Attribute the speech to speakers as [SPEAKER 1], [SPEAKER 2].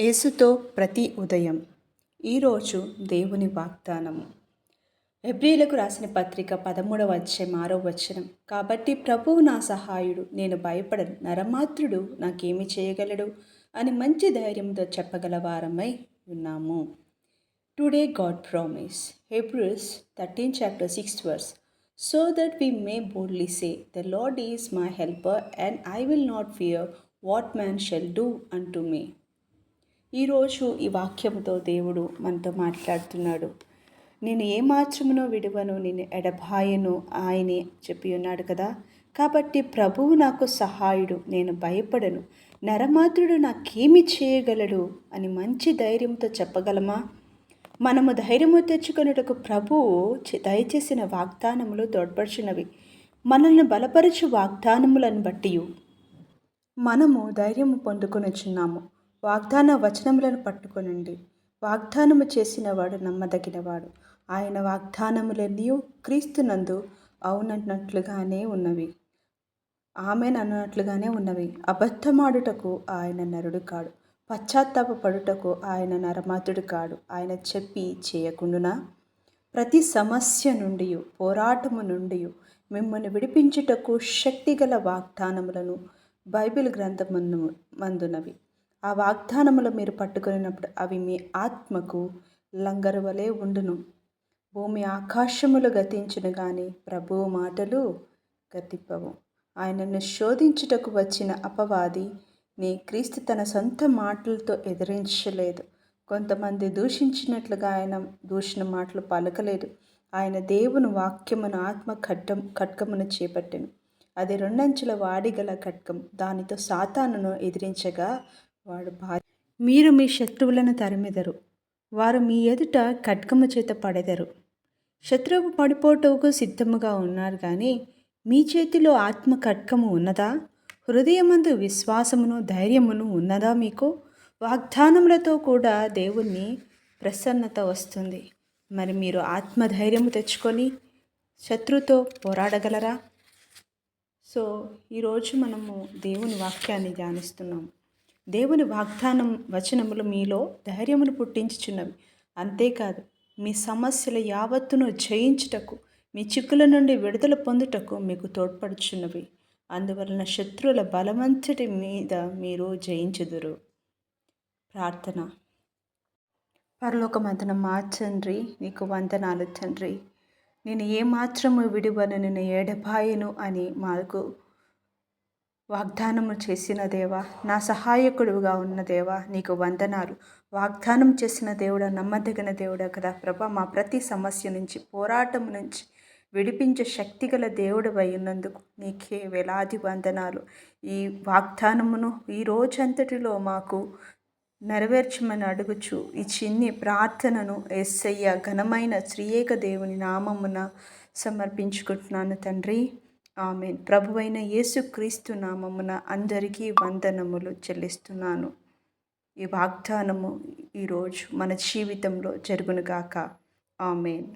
[SPEAKER 1] యేసుతో ప్రతి ఉదయం. ఈరోజు దేవుని వాగ్దానము. ఎబ్రిలకు రాసిన పత్రిక పదమూడవ వచ్చే మరో వచనం. కాబట్టి ప్రభువు నా సహాయుడు నేను భయపడను. నరమాత్రుడు నాకేమి చేయగలడు? అని మంచి ధైర్యంతో చెప్పగల వారమై ఉన్నాము. Today God promise Hebrews thirteen chapter six verse so that we may boldly say the Lord is my helper and I will not fear what man shall do అంటూ మే మీ ఈరోజు ఈ వాక్యంతో దేవుడు మనతో మాట్లాడుతున్నాడు. నేను ఏ మాత్రమునో విడువను నేను ఎడబాయను ఆయనే చెప్పి ఉన్నాడు కదా. కాబట్టి ప్రభువు నాకు సహాయుడు నేను భయపడను. నరమాత్రుడు నాకేమి చేయగలడు అని మంచి ధైర్యంతో చెప్పగలమా? మనము ధైర్యము తెచ్చుకొనుటకు ప్రభువు దయచేసిన వాగ్దానములు తోడ్పరిచినవి. మనల్ని బలపరచు వాగ్దానములను బట్టి మనము ధైర్యము పొందుకొనిచున్నాము. వాగ్దాన వచనములను పట్టుకొనండి. వాగ్దానము చేసినవాడు నమ్మదగినవాడు. ఆయన వాగ్దానములన్నీ క్రీస్తునందు అవునన్నట్లుగానే ఉన్నవి. ఆమెను అన్నట్లుగానే ఉన్నవి. అబద్ధమాడుటకు ఆయన నరుడు కాడు పశ్చాత్తాప పడుటకు ఆయన నరమాతుడు కాడు ఆయన చెప్పి చేయకుండునా? ప్రతి సమస్య నుండి పోరాటము నుండి మిమ్మల్ని విడిపించుటకు శక్తిగల వాగ్దానములను బైబిల్ గ్రంథమును మందునవి. ఆ వాగ్దానములు మీరు పట్టుకున్నప్పుడు అవి మీ ఆత్మకు లంగరువలే ఉండును. భూమి ఆకాశములు గతించును కానీ ప్రభువు మాటలు గతిప్పవు ఆయనను శోధించుటకు వచ్చిన అపవాది నీ క్రీస్తు తన సొంత మాటలతో ఎదిరించలేదు. కొంతమంది దూషించినట్లుగా ఆయన దూషణ మాటలు పలకలేదు. ఆయన దేవుని వాక్యమును ఆత్మ ఖడ్డం ఖడ్గమును చేపట్టెను. అది రెండంచుల వాడిగల ఖడ్గం. దానితో సాతానును ఎదిరించగా వాడు భార్య. మీరు మీ శత్రువులను తరిమెదరు. వారు మీ ఎదుట ఖడ్గము చేత పడెదరు. శత్రువు పడిపోటకు సిద్ధముగా ఉన్నారు కానీ మీ చేతిలో ఆత్మ ఖడ్గము ఉన్నదా? హృదయమందు విశ్వాసమును ధైర్యమును ఉన్నదా మీకు? వాగ్దానములతో కూడా దేవుణ్ణి ప్రసన్నత వస్తుంది. మరి మీరు ఆత్మధైర్యము తెచ్చుకొని శత్రుతో పోరాడగలరా? సో ఈరోజు మనము దేవుని వాక్యాన్ని ధ్యానిస్తున్నాము. దేవుని వాగ్దానం వచనములు మీలో ధైర్యమును పుట్టించుచున్నవి. అంతేకాదు మీ సమస్యల యావత్తును జయించుటకు మీ చిక్కుల నుండి విడుదల పొందుటకు మీకు తోడ్పడుచున్నవి. అందువలన శత్రువుల బలవంతటి మీద మీరు జయించుదురు. ప్రార్థన. పరలోకమంతన మా తండ్రి నీకు వందనాలు తండ్రి. నేను ఏమాత్రము విడివను నేను ఏడబాయను అని మాకు వాగ్దానము చేసిన దేవా నా సహాయకుడుగా ఉన్న దేవా నీకు వందనాలు. వాగ్దానం చేసిన దేవుడ నమ్మదగిన దేవుడ కదా ప్రభ మా ప్రతి సమస్య నుంచి పోరాటం నుంచి విడిపించే శక్తి గల దేవుడు అయినందుకు నీకే వేలాది వందనాలు. ఈ వాగ్దానమును ఈ రోజంతటిలో మాకు నెరవేర్చమని అడుగుచు. ఈ చిన్ని ప్రార్థనను ఎస్సయ్య ఘనమైన శ్రీయేక దేవుని నామమున సమర్పించుకుంటున్నాను తండ్రి. ఆమె ప్రభువైన యేసుక్రీస్తు నామమున అందరికీ వందనములు చెల్లిస్తున్నాను. ఈ వాగ్దానము ఈరోజు మన జీవితంలో జరుగునుగాక. ఆమెన్.